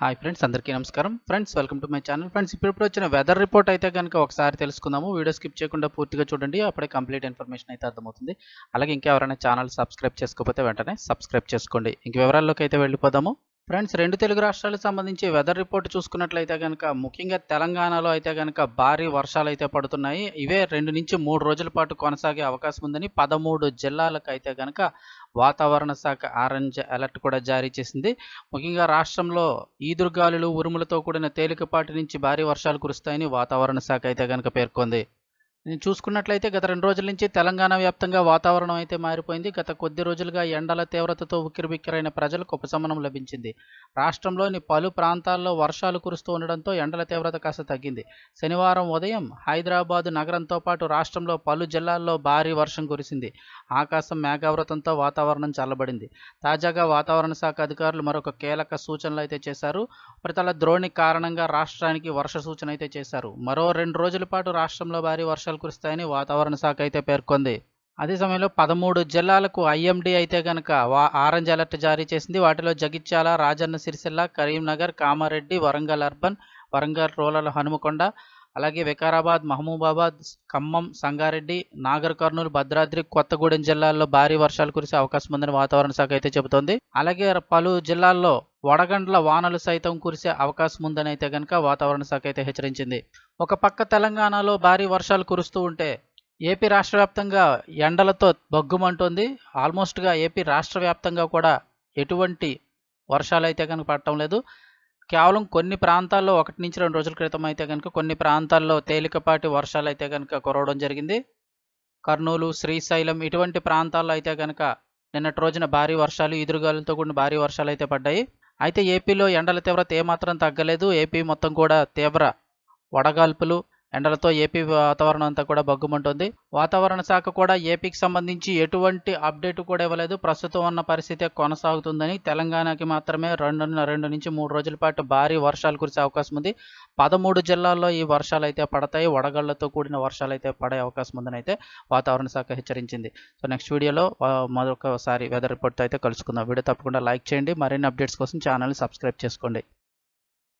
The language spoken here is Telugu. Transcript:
హాయ్ ఫ్రెండ్స్ అందరికీ నమస్కారం. Friends welcome to my channel. Friends ఇప్పుడు వచ్చిన వెదర్ రిపోర్ట్ అయితే కనుక ఒకసారి తెలుసుకుందాము. వీడియో స్కిప్ చేయకుండా పూర్తిగా చూడండి అప్పుడే కంప్లీట్ ఇన్ఫర్మేషన్ అయితే అర్థమవుతుంది. అలాగే ఇంకా ఎవరైనా ఛానల్ సబ్స్క్రైబ్ చేసుకోకపోతే వెంటనే సబ్స్క్రైబ్ చేసుకోండి. ఇంక వివరాల్లోకి అయితే వెళ్ళిపోదాము. ఫ్రెండ్స్ రెండు తెలుగు రాష్ట్రాలకు సంబంధించి వెదర్ రిపోర్ట్ చూసుకున్నట్లయితే కనుక ముఖ్యంగా తెలంగాణలో అయితే కనుక భారీ వర్షాలు అయితే పడుతున్నాయి. ఇవే రెండు నుంచి మూడు రోజుల పాటు కొనసాగే అవకాశం ఉందని పదమూడు జిల్లాలకు అయితే కనుక వాతావరణ శాఖ ఆరెంజ్ అలర్ట్ కూడా జారీ చేసింది. ముఖ్యంగా రాష్ట్రంలో ఈదురుగాలులు ఉరుములతో కూడిన తేలికపాటి నుంచి భారీ వర్షాలు కురుస్తాయని వాతావరణ శాఖ అయితే కనుక పేర్కొంది. చూసుకున్నట్లయితే గత రెండు రోజుల నుంచి తెలంగాణ వ్యాప్తంగా వాతావరణం అయితే మారిపోయింది. గత కొద్ది రోజులుగా ఎండల తీవ్రతతో ఉక్కిరిబిక్కిరైన ప్రజలకు ఉపశమనం లభించింది. రాష్ట్రంలోని పలు ప్రాంతాల్లో వర్షాలు కురుస్తూ ఉండడంతో ఎండల తీవ్రత కాస్త తగ్గింది. శనివారం ఉదయం హైదరాబాదు నగరంతో పాటు రాష్ట్రంలో పలు జిల్లాల్లో భారీ వర్షం కురిసింది. ఆకాశం మేఘావృతంతో వాతావరణం చల్లబడింది. తాజాగా వాతావరణ శాఖ అధికారులు మరొక కీలక సూచనలు అయితే చేశారు. ఉపరితల ద్రోణి కారణంగా రాష్ట్రానికి వర్ష సూచన అయితే చేశారు. మరో రెండు రోజుల పాటు రాష్ట్రంలో భారీ వర్షాలు కురుస్తాయని వాతావరణ శాఖ అయితే పేర్కొంది. అదే సమయంలో పదమూడు జిల్లాలకు ఐఎండీ అయితే కనుక ఆరెంజ్ అలర్ట్ జారీ చేసింది. వాటిలో జగిత్యాల రాజన్న సిరిసిల్ల కరీంనగర్ కామారెడ్డి వరంగల్ అర్బన్ వరంగల్ రూరల్ హనుమకొండ అలాగే వికారాబాద్ మహబూబాబాద్ ఖమ్మం సంగారెడ్డి నాగర్ కర్నూలు భద్రాద్రి కొత్తగూడెం జిల్లాల్లో భారీ వర్షాలు కురిసే అవకాశం ఉందని వాతావరణ శాఖ అయితే చెబుతోంది. అలాగే పలు జిల్లాల్లో వడగండ్ల వానలు సైతం కురిసే అవకాశం ఉందని అయితే కనుక వాతావరణ శాఖ అయితే హెచ్చరించింది. ఒక పక్క తెలంగాణలో భారీ వర్షాలు కురుస్తూ ఉంటే ఏపీ రాష్ట్ర వ్యాప్తంగా ఎండలతో బగ్గుమంటుంది. ఆల్మోస్ట్గా ఏపీ రాష్ట్ర వ్యాప్తంగా కూడా ఎటువంటి వర్షాలు అయితే కనుక పడటం లేదు. కేవలం కొన్ని ప్రాంతాల్లో ఒకటి నుంచి రెండు రోజుల క్రితం అయితే కనుక కొన్ని ప్రాంతాల్లో తేలికపాటి వర్షాలు అయితే కనుక కురవడం జరిగింది. కర్నూలు శ్రీశైలం ఇటువంటి ప్రాంతాల్లో అయితే కనుక నిన్నటి రోజున భారీ వర్షాలు ఎదురుగాలులతో కూడిన భారీ వర్షాలు అయితే పడ్డాయి. అయితే ఏపీలో ఎండల తీవ్రత ఏమాత్రం తగ్గలేదు. ఏపీ మొత్తం కూడా తీవ్ర వడగాల్పులు ఎండలతో ఏపీ వాతావరణం అంతా కూడా బగ్గుమంటుంది వాతావరణ శాఖ కూడా ఏపీకి సంబంధించి ఎటువంటి అప్డేట్ కూడా ఇవ్వలేదు. ప్రస్తుతం ఉన్న పరిస్థితి కొనసాగుతుందని తెలంగాణకి మాత్రమే రెండు రెండు నుంచి మూడు రోజుల పాటు భారీ వర్షాలు కురిసే అవకాశం ఉంది. పదమూడు జిల్లాల్లో ఈ వర్షాలు అయితే పడతాయి. వడగళ్ళతో కూడిన వర్షాలు అయితే పడే అవకాశం ఉందని అయితే వాతావరణ శాఖ హెచ్చరించింది. సో నెక్స్ట్ వీడియోలో మరొకసారి వెదర్ రిపోర్ట్తో అయితే కలుసుకుందాం. వీడియో తప్పకుండా లైక్ చేయండి. మరిన్ని అప్డేట్స్ కోసం ఛానల్ని సబ్స్క్రైబ్ చేసుకోండి.